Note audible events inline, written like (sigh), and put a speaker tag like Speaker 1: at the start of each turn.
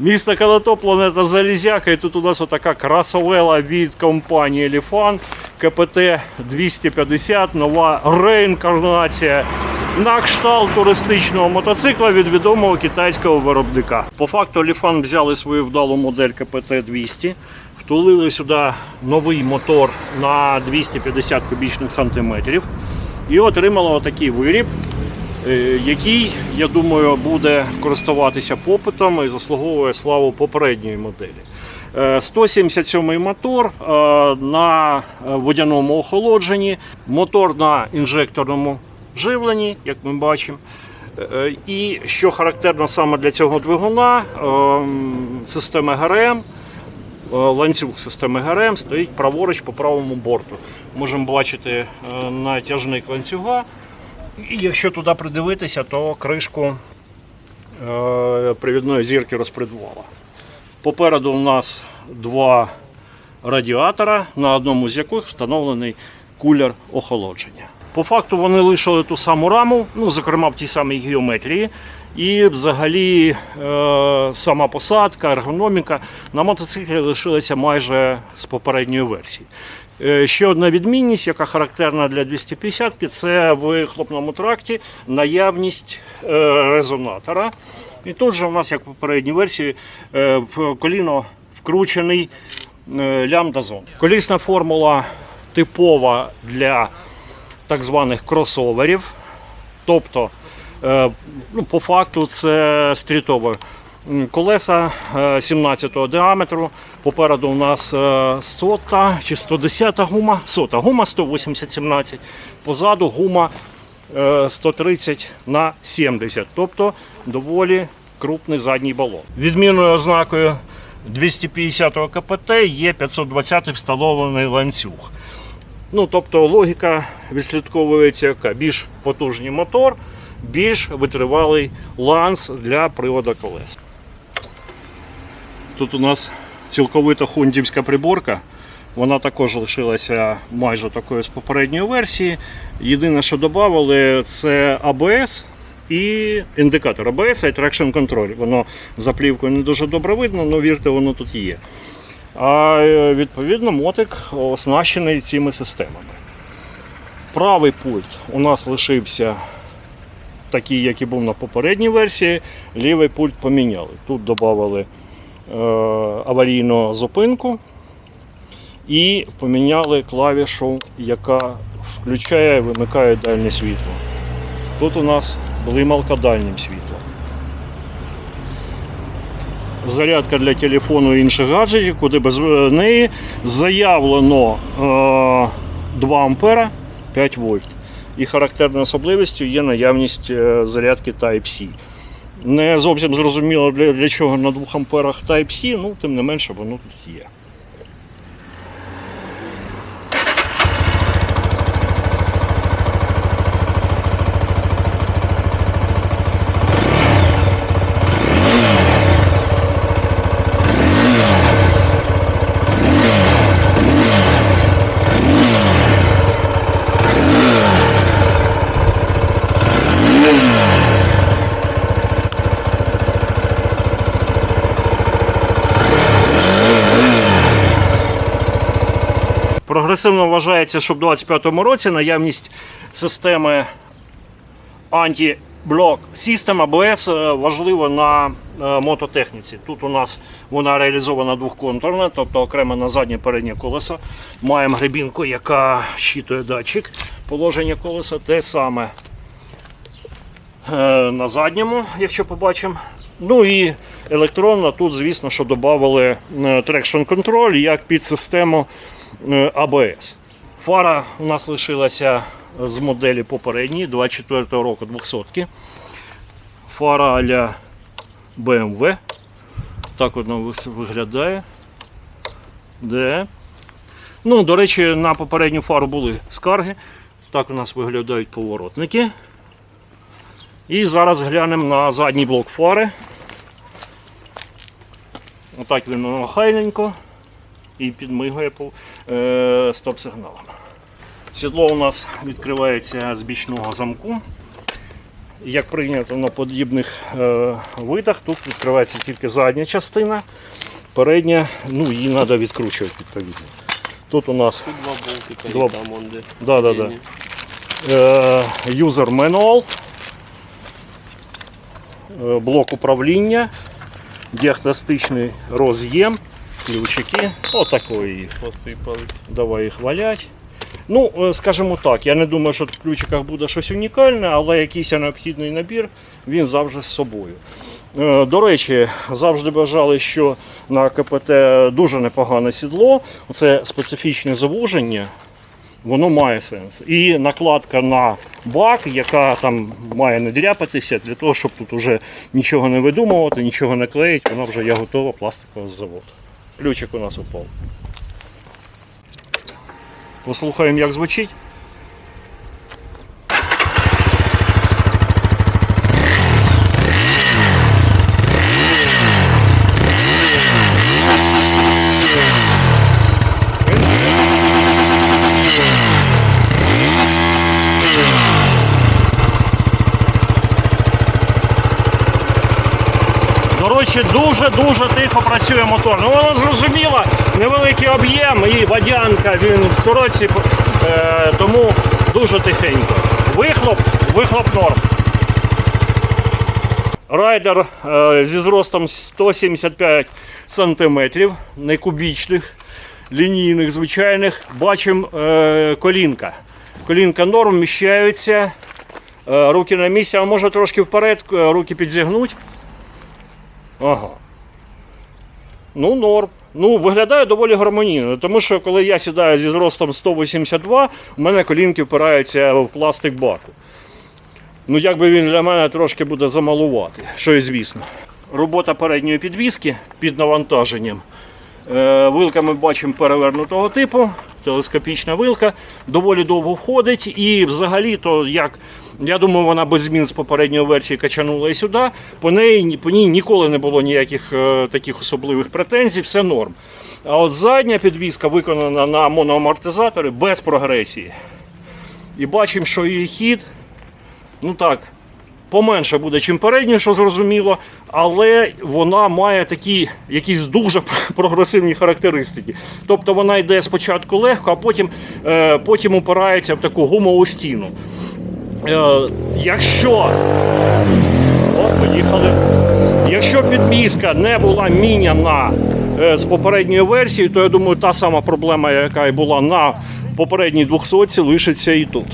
Speaker 1: Місто Калато, планета Залізяка, і тут у нас отака красовела від компанії Еліфан КПТ 250, нова реінкарнація на кшталт туристичного мотоцикла від відомого китайського виробника. По факту Еліфан взяли свою вдалу модель КПТ 200, втулили сюди новий мотор на 250 кубічних сантиметрів і отримали отакий виріб. Е, який, я думаю, буде користуватися попитом і заслуговує славу попередньої моделі. Е, 177 мотор е, на водяному охолодженні, мотор на інжекторному живленні, як ми бачимо. Е, І що характерно саме для цього двигуна, ем, система ГРМ, е, ланцюг системи ГРМ стоїть праворуч по правому борту. Можемо бачити е, натяжник ланцюга. І якщо туди придивитися, то кришку е, привідної зірки розпредвала. Попереду у нас два радіатора, на одному з яких встановлений кулер охолодження. По факту вони лишили ту саму раму, ну, зокрема в тій самій геометрії. І взагалі е, сама посадка, ергономіка на мотоциклі лишилася майже з попередньої версії. Е, Ще одна відмінність, яка характерна для 250-ки, це в вихлопному тракті наявність е, резонатора. І тут же у нас, як в попередній версії, е, в коліно вкручений лямбда-зон. Колісна формула типова для так званих кросоверів. Тобто, ну, по факту, це стрітове. Колеса е, 17 діаметру. Попереду у нас е, 100 чи 110 гума, 100 гума 180-17, позаду гума е, 130 на 70, тобто доволі крупний задній балон. Відмінною ознакою 250 КПТ є 520 встановлений ланцюг. Ну, тобто логіка відслідковується яка більш потужний мотор, більш витривалий ланц для приводу колес. Тут у нас цілковито хундівська приборка. Вона також лишилася майже такою з попередньої версії. Єдине, що додали, це ABS і індикатор ABS і Traction Control. Воно за плівкою не дуже добре видно, але вірте, воно тут є. А е, відповідно мотик оснащений цими системами. Правий пульт у нас лишився такий, як і був на попередній версії. Лівий пульт поміняли. Тут додали е, аварійну зупинку і поміняли клавішу, яка включає і вимикає дальнє світло. Тут у нас блималка дальнім світлом. Зарядка для телефону і інших гаджетів, куди без неї заявлено е, 2 ампера 5 вольт. І характерною особливістю є наявність е, зарядки Type-C. Не зовсім зрозуміло для, для чого на 2 амперах Type-C, ну тим не менше воно тут є. Прогресивно вважається, що в 2025 році наявність системи анті-блок System ABS е, важлива на е, мототехніці. Тут у нас вона реалізована двохконтурна, тобто окремо на заднє переднє колесо. Маємо гребінку, яка щитує датчик положення колеса. Те саме е, на задньому, якщо побачимо. Ну і електронно тут, звісно, що додали Traction Control як під систему е, ABS. Фара у нас лишилася з моделі попередньої 24 року 200-ки. Фара а-ля BMW. Так вона виглядає. Де? Ну, до речі, на попередню фару були скарги. Так у нас виглядають поворотники. І зараз глянемо на задній блок фари. Отак він охайненько і підмигує по е, стоп-сигналам. Сідло у нас відкривається з бічного замку. як прийнято на подібних е, видах, тут відкривається тільки задня частина, передня, ну її треба відкручувати відповідно. Тут у нас
Speaker 2: Тут два болтика
Speaker 1: Два.
Speaker 2: там он де.
Speaker 1: Да, да, да. е, user manual, е, блок управління, діагностичний роз'єм, ключики. Отакої.
Speaker 2: Посипались.
Speaker 1: Давай їх валять. Ну, е, скажімо так, я не думаю, що в ключиках буде щось унікальне, але якийсь необхідний набір він завжди з собою. Е, До речі, завжди бажали, що на КПТ дуже непогане сідло. Це специфічне завуження, воно має сенс. І накладка на бак, яка там має не дряпатися, для того, щоб тут вже нічого не видумувати, нічого не клеїть, вона вже є готова пластикова з заводу. Ключик у нас упав. Послухаємо, як звучить. Речі, дуже-дуже тихо працює мотор. Ну воно зрозуміло, невеликий об'єм і водянка, він в сороці, е, тому дуже тихенько. Вихлоп, вихлоп норм. Райдер е, зі зростом 175 см, не кубічних, лінійних, звичайних. Бачимо е, колінка. Колінка норм, вміщаються. Е, руки на місці, а може трошки вперед, е, руки підзігнуть. Ага. Ну, норм. Ну, виглядає доволі гармонійно, тому що коли я сідаю зі зростом 182, у мене колінки впираються в пластик баку. Ну, якби він для мене трошки буде замалувати, що і звісно. Робота передньої підвіски під навантаженням. Е, Вилка ми бачимо перевернутого типу, телескопічна вилка, доволі довго входить і взагалі, то як я думаю, вона без змін з попередньої версії качанула і сюди. По неї по ній ніколи не було ніяких е, таких особливих претензій, все норм. А от задня підвіска виконана на моноамортизаторі без прогресії. І бачимо, що її хід, ну так, поменше буде, чим передня, що зрозуміло, але вона має такі якісь дуже (laughs) прогресивні характеристики. Тобто вона йде спочатку легко, а потім, е, потім упирається в таку гумову стіну. Е, якщо О, поїхали. Якщо підвізка не була міняна е, з попередньої версії, то я думаю, та сама проблема, яка і була на попередній 200 лишиться і тут.